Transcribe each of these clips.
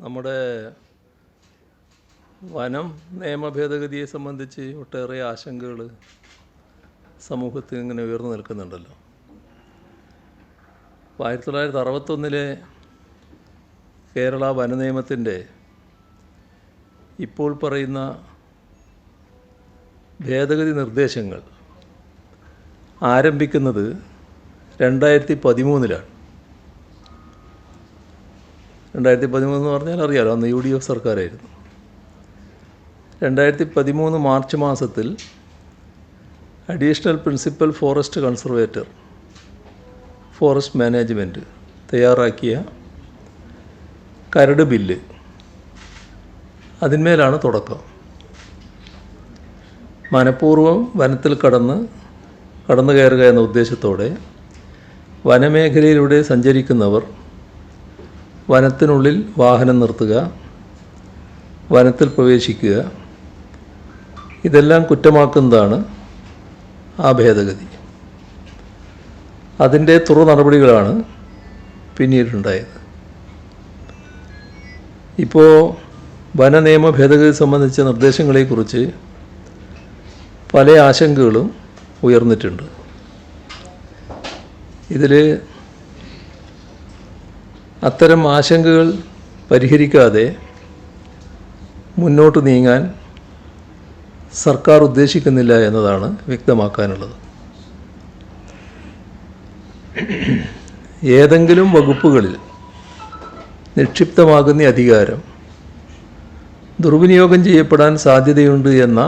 നമ്മുടെ വനം നിയമ ഭേദഗതിയെ സംബന്ധിച്ച് ഒട്ടേറെ ആശങ്കകൾ സമൂഹത്തിൽ ഇങ്ങനെ ഉയർന്നു നിൽക്കുന്നുണ്ടല്ലോ. അപ്പോൾ ആയിരത്തി തൊള്ളായിരത്തി അറുപത്തൊന്നിലെ കേരള വന നിയമത്തിന്റെ ഇപ്പോൾ പറയുന്ന ഭേദഗതി നിർദ്ദേശങ്ങൾ ആരംഭിക്കുന്നത് രണ്ടായിരത്തി പതിമൂന്നിലാണ് രണ്ടായിരത്തി പതിമൂന്ന് പറഞ്ഞാൽ അറിയാലോ അന്ന് യു ഡി എഫ് സർക്കാരായിരുന്നു. രണ്ടായിരത്തി പതിമൂന്ന് മാർച്ച് മാസത്തിൽ additional principal forest conservator forest management തയ്യാറാക്കിയ കരട് ബില്ല് അതിന്മേലാണ് തുടക്കം. മനഃപൂർവം വനത്തിൽ കടന്ന് കടന്നു കയറുക എന്ന ഉദ്ദേശത്തോടെ വനമേഖലയിലൂടെ സഞ്ചരിക്കുന്നവർ വനത്തിനുള്ളിൽ വാഹനം നിർത്തുക വനത്തിൽ പ്രവേശിക്കുക. ഇതെല്ലാം കുറ്റമാക്കുന്നതാണ് ആ ഭേദഗതി. അതിന്റെ തുറ നടപടികളാണ് പിന്നീടുണ്ടായത്. ഇപ്പോൾ വന നിയമ ഭേദഗതി സംബന്ധിച്ച നിർദ്ദേശങ്ങളെക്കുറിച്ച് പല ആശങ്കകളും ഉയർന്നിട്ടുണ്ട്. ഇതിൽ അത്തരം ആശങ്കകൾ പരിഹരിക്കാതെ മുന്നോട്ട് നീങ്ങാൻ സർക്കാർ ഉദ്ദേശിക്കുന്നില്ല എന്നതാണ് വ്യക്തമാക്കാനുള്ളത്. ഏതെങ്കിലും വകുപ്പുകളിൽ നിക്ഷിപ്തമാകുന്ന അധികാരം ദുർവിനിയോഗം ചെയ്യപ്പെടാൻ സാധ്യതയുണ്ട് എന്ന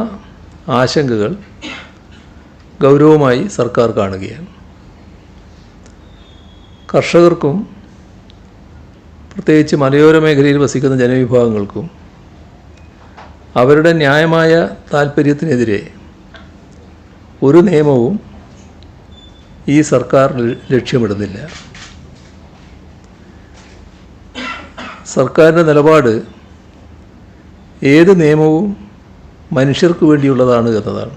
ആശങ്കകൾ ഗൗരവമായി സർക്കാർ കാണുകയാണ്. കർഷകർക്കും പ്രത്യേകിച്ച് മലയോര മേഖലയിൽ വസിക്കുന്ന ജനവിഭാഗങ്ങൾക്കും അവരുടെ ന്യായമായ താല്പര്യത്തിനെതിരെ ഒരു നിയമവും ഈ സർക്കാർ ലക്ഷ്യമിടുന്നില്ല. സർക്കാരിന്റെ നിലപാട് ഏത് നിയമവും മനുഷ്യർക്ക് വേണ്ടിയുള്ളതാണ് എന്നതാണ്.